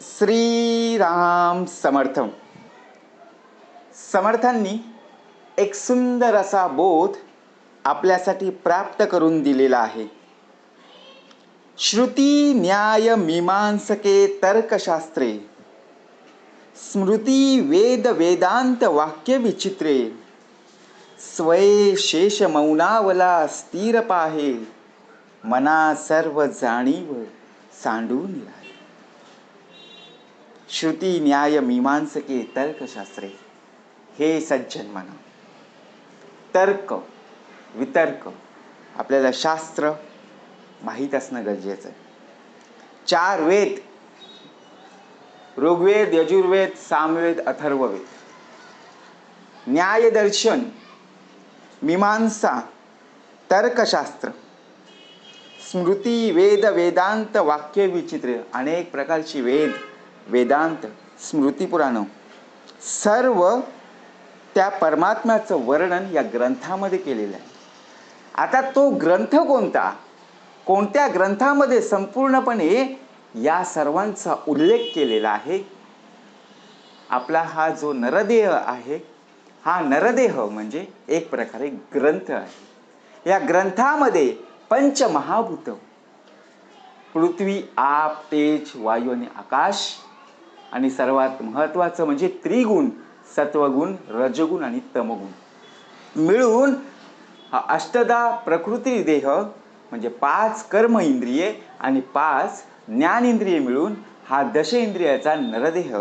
श्रीराम समर्थ समर्थांनी एक सुंदर असा बोध आपल्यासाठी प्राप्त करून दिलेला आहे. श्रुती न्याय मीमांसके तर्कशास्त्रे. स्मृती वेद वेदांत वाक्य विचित्रे. स्वये शेष मौनावला स्थिर पाहे. मना सर्व जाणीव सांडून राहे श्रुती न्याय मीमांसके तर्कशास्त्रे हे सज्जन म्हणा तर्क वितर्क आपल्याला शास्त्र माहीत असणं गरजेचं आहे. चार वेद ऋग्वेद यजुर्वेद सामवेद अथर्ववेद. न्यायदर्शन मीमांसा तर्कशास्त्र स्मृती वेद वेदांत वाक्य विचित्र अनेक प्रकारची वेद वेदांत स्मृतिपुराणं सर्व त्या परमात्म्याचं वर्णन या ग्रंथामध्ये केलेलं आहे. आता तो ग्रंथ कोणता? कोणत्या ग्रंथामध्ये संपूर्णपणे या सर्वांचा उल्लेख केलेला आहे? आपला हा जो नरदेह आहे हा नरदेह म्हणजे एक प्रकारे ग्रंथ आहे. या ग्रंथामध्ये पंचमहाभूत पृथ्वी आप तेज वायू आणि आकाश आणि सर्वात महत्त्वाचं म्हणजे त्रिगुण सत्वगुण रजगुण आणि तमगुण. मिळून हा अष्टदा प्रकृती देह म्हणजे पाच कर्म इंद्रिये आणि पाच ज्ञान इंद्रिये मिळून हा दश इंद्रियाचा नरदेह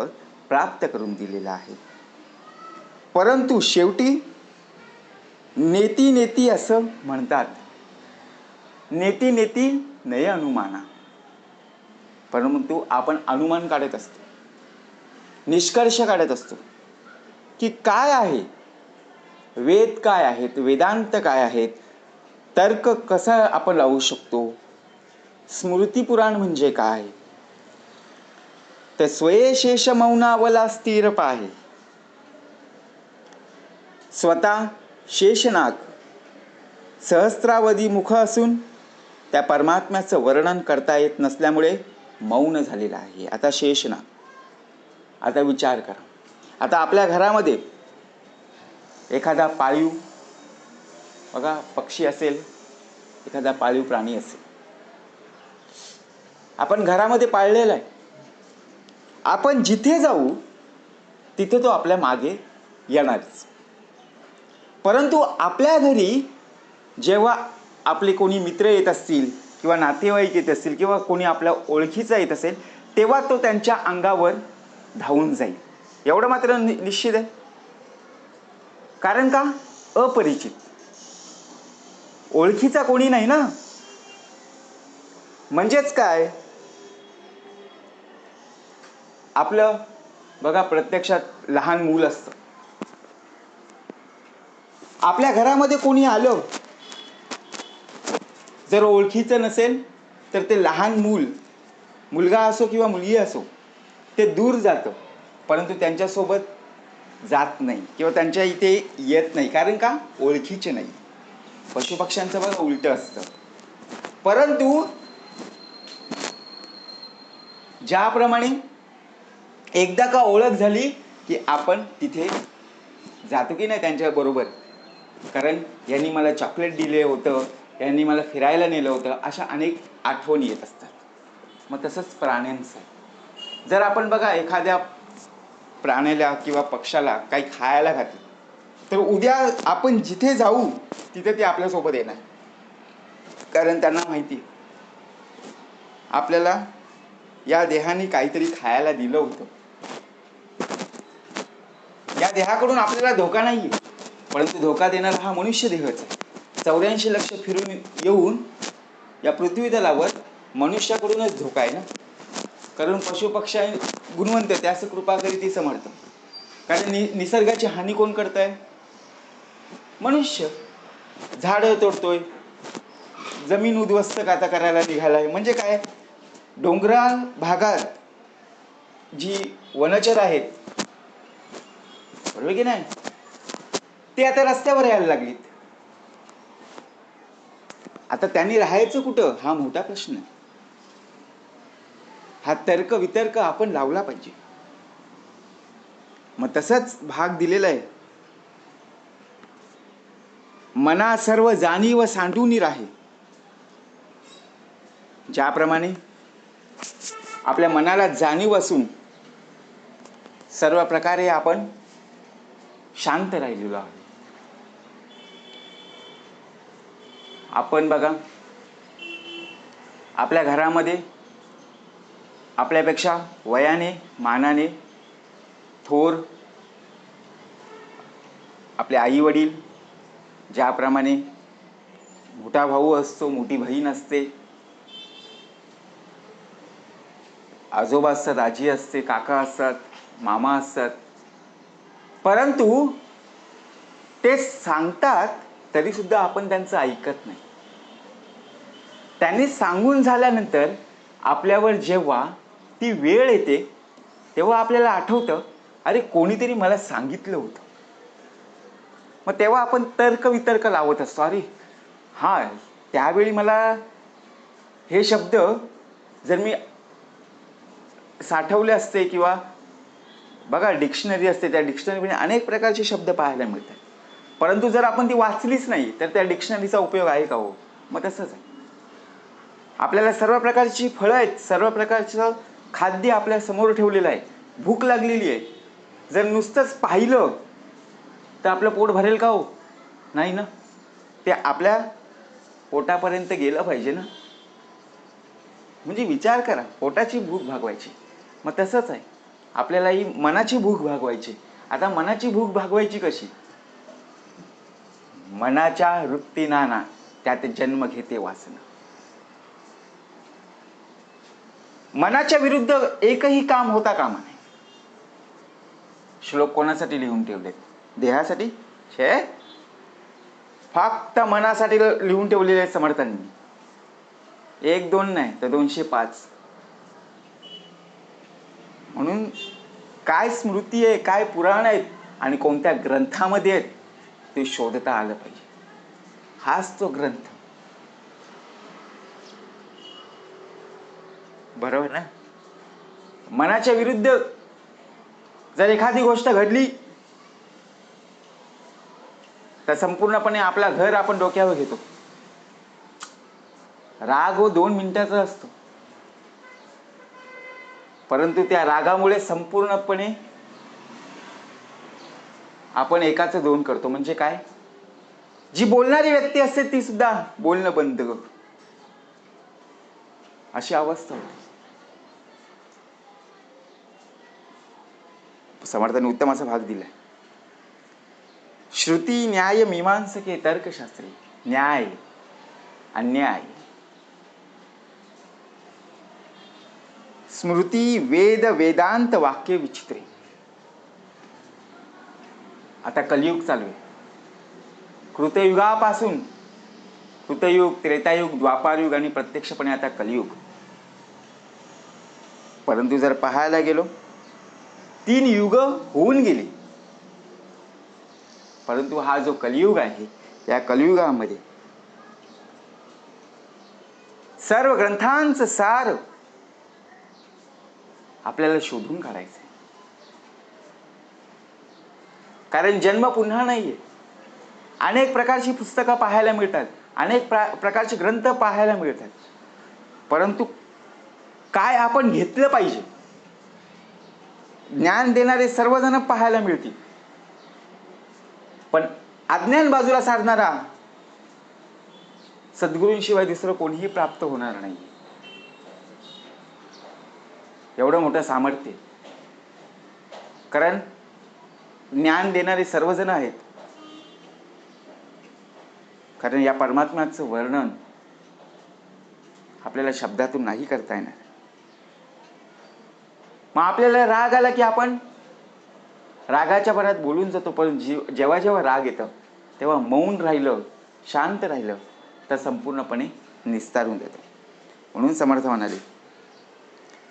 प्राप्त करून दिलेला आहे. परंतु शेवटी नेती नेती असं म्हणतात. नेती नेती नय अनुमाना. परंतु आपण अनुमान काढत असतो. निष्कर्ष काढत असतो. की काय आहे? वेद काय आहेत? वेदांत काय आहेत? तर्क कसा आपण लावू शकतो? स्मृतिपुराण म्हणजे काय? तर स्वयशेष मौनावला स्थिर पाहे. स्वतः शेषनाग सहस्रावधी मुख असून त्या परमात्म्याचं वर्णन करता येत नसल्यामुळे मौन झालेलं आहे. आता शेषनाग. आता विचार करा. आता आपल्या घरामध्ये एखादा पाळीव बघा पक्षी असेल एखादा पाळीव प्राणी असेल. आपण घरामध्ये पाळलेला आहे. आपण जिथे जाऊ तिथे तो आपल्या मागे येणारच. परंतु आपल्या घरी जेव्हा आपले कोणी मित्र येत असतील किंवा नातेवाईक येत असतील किंवा कोणी आपल्या ओळखीचा येत असेल तेव्हा तो त्यांच्या अंगावर धावून जाईल. एवढं मात्र नि निश्चित आहे. कारण का? अपरिचित. ओळखीचा कोणी नाही ना? म्हणजेच काय? आपलं बघा प्रत्यक्षात लहान मूल असतं. आपल्या घरामध्ये कोणी आलं? जर ओळखीचं नसेल तर ते लहान मूल मुलगा असो किंवा मुलगी असो ते दूर जातं. परंतु त्यांच्यासोबत जात नाही किंवा त्यांच्या इथे येत नाही. कारण का? ओळखीचे नाही. पशुपक्ष्यांचं पण उलटं असतं. परंतु ज्याप्रमाणे एकदा का ओळख झाली की आपण तिथे जातो की नाही त्यांच्याबरोबर कारण यांनी मला चॉकलेट दिले होतं यांनी मला फिरायला नेलं होतं अशा अनेक आठवणी येत असतात. मग तसंच प्राण्यांचं. जर आपण बघा एखाद्या प्राण्याला किंवा पक्षाला काही खायला घातलं तर उद्या आपण जिथे जाऊ तिथे ते आपल्यासोबत येणार. कारण त्यांना माहिती आपल्याला या देहाने काहीतरी खायला दिलं होतं. या देहाकडून आपल्याला धोका नाही परंतु धोका देणारा हा मनुष्य देहच आहे. चौऱ्याऐंशी लक्ष फिरून येऊन या पृथ्वीतलावर मनुष्याकडूनच धोका आहे ना? कारण पशुपक्षी गुणवंत त्यास कृपा करी ती समर्थ कारण नि निसर्गाची हानी कोण करत आहे मनुष्य. झाडं तोडतोय. जमीन उद्ध्वस्त आता करायला निघालाय? म्हणजे काय? डोंगराळ भागात जी वनचर आहेत बरोबर की नाही? ते आता रस्त्यावर यायला लागलीत. आता त्यांनी राहायचं कुठं? हा मोठा प्रश्न आहे. हा तर्क वितर्क आपण लावला पाहिजे. मग तसंच भाग दिलेला आहे. मना सर्व जाणीव सांडून राहे. ज्याप्रमाणे आपल्या मनाला जाणीव असून सर्व प्रकारे आपण शांत राहिलेलो आहोत. आपण बघा आपल्या घरामध्ये आपल्यापेक्षा वयाने मानाने थोर आपले आई वडील ज्याप्रमाणे मोठा भाऊ असतो मोठी बहीण असते आजोबा असतात आजी असते काका असतात मामा असतात. परंतु ते सांगतात तरी सुद्धा आपण त्यांचं ऐकत नाही. त्यांनी सांगून झाल्यानंतर आपल्यावर जेव्हा ती वेळ येते तेव्हा आपल्याला आठवतं अरे कोणीतरी मला सांगितलं होतं. मग तेव्हा आपण तर्क वितर्क लावत असतो अरे हां त्यावेळी मला हे शब्द जर मी साठवले असते किंवा बघा डिक्शनरी असते त्या डिक्शनरीमध्ये अनेक प्रकारचे शब्द पाहायला मिळतात. परंतु जर आपण ती वाचलीच नाही तर त्या डिक्शनरीचा उपयोग आहे का हो? मग तसंच आहे. आपल्याला सर्व प्रकारची फळं आहेत सर्व प्रकारचं खाद्य आपल्यासमोर ठेवलेलं आहे. भूक लागलेली आहे. जर नुसतंच पाहिलं तर आपलं पोट भरेल का हो? नाही ना? ते आपल्या पोटापर्यंत गेलं पाहिजे ना? म्हणजे विचार करा पोटाची भूक भागवायची. मग तसंच आहे. आपल्याला ही मनाची भूक भागवायची. आता मनाची भूक भागवायची कशी? मनाच्या वृत्तीनाना त्यात जन्म घेते वासना. मनाच्या विरुद्ध एकही काम होता कामा नये. श्लोक कोणासाठी लिहून ठेवलेत देहासाठी? छे? फक्त मनासाठी लिहून ठेवलेले आहेत समर्थांनी. एक दोन नाही तर दोनशे पाच. म्हणून काय स्मृती आहे काय पुराण आहेत आणि कोणत्या ग्रंथामध्ये आहेत ते शोधता आलं पाहिजे. हाच तो ग्रंथ. बरोबर ना? मनाच्या विरुद्ध जर एखादी गोष्ट घडली तर संपूर्णपणे आपला घर आपण डोक्यावर घेतो. राग हो दोन मिनिटाचा असतो. परंतु त्या रागामुळे संपूर्णपणे आपण एकाच दोन करतो. म्हणजे काय? जी बोलणारी व्यक्ती असते ती सुद्धा बोलणं बंद करतो. अशी अवस्था होती. समर्थाने उत्तम असा भाग दिलाय. श्रुती न्याय मीमांसके तर्कशास्त्री न्याय अन्याय. स्मृती वेद वेदांत वाक्य विचित्रे. आता कलियुग चालू आहे. कृतयुगापासून कृतयुग त्रेतायुग द्वापारयुग आणि प्रत्यक्षपणे आता कलियुग. परंतु जर पाहायला गेलो तीन युग होऊन गेली. परंतु हा जो कलियुग आहे या कलियुगामध्ये सर्व ग्रंथांचं सार आपल्याला शोधून काढायचं कारण जन्म पुन्हा नाहीये. अनेक प्रकारची पुस्तकं पाहायला मिळतात. अनेक प्रा प्रकारचे ग्रंथ पाहायला मिळतात. परंतु काय आपण घेतलं पाहिजे? ज्ञान देणारे सर्वजण पाहायला मिळतील. पण अज्ञान बाजूला साधणारा सद्गुरूंशिवाय दुसरं कोणीही प्राप्त होणार नाही. एवढं मोठं सामर्थ्य. कारण ज्ञान देणारे सर्वजण आहेत. कारण या परमात्म्याचं वर्णन आपल्याला शब्दातून नाही करता येणार. मग आपल्याला राग आला की आपण रागाच्या भरात बोलून जातो पण जीव जेव्हा जेव्हा राग येतं तेव्हा मौन राहिलं शांत राहिलं तर संपूर्णपणे निस्तारून देतं. म्हणून समर्थ म्हणाले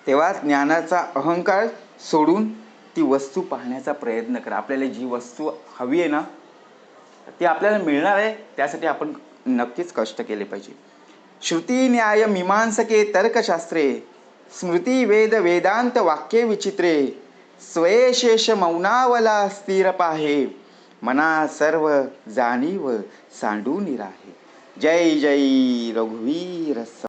तेव्हा ज्ञानाचा अहंकार सोडून ती वस्तू पाहण्याचा प्रयत्न करा. आपल्याला जी वस्तू हवी आहे ना ती आपल्याला मिळणार आहे त्यासाठी आपण नक्कीच कष्ट केले पाहिजे. श्रुती न्याय मीमांसके तर्कशास्त्रे स्मृती वेद वेदांत वाक्ये विचित्रे स्वयशेष मौनावला स्थिर पाहे. मना सर्व जाणीव सांडून राहे. जय जय रघुवीर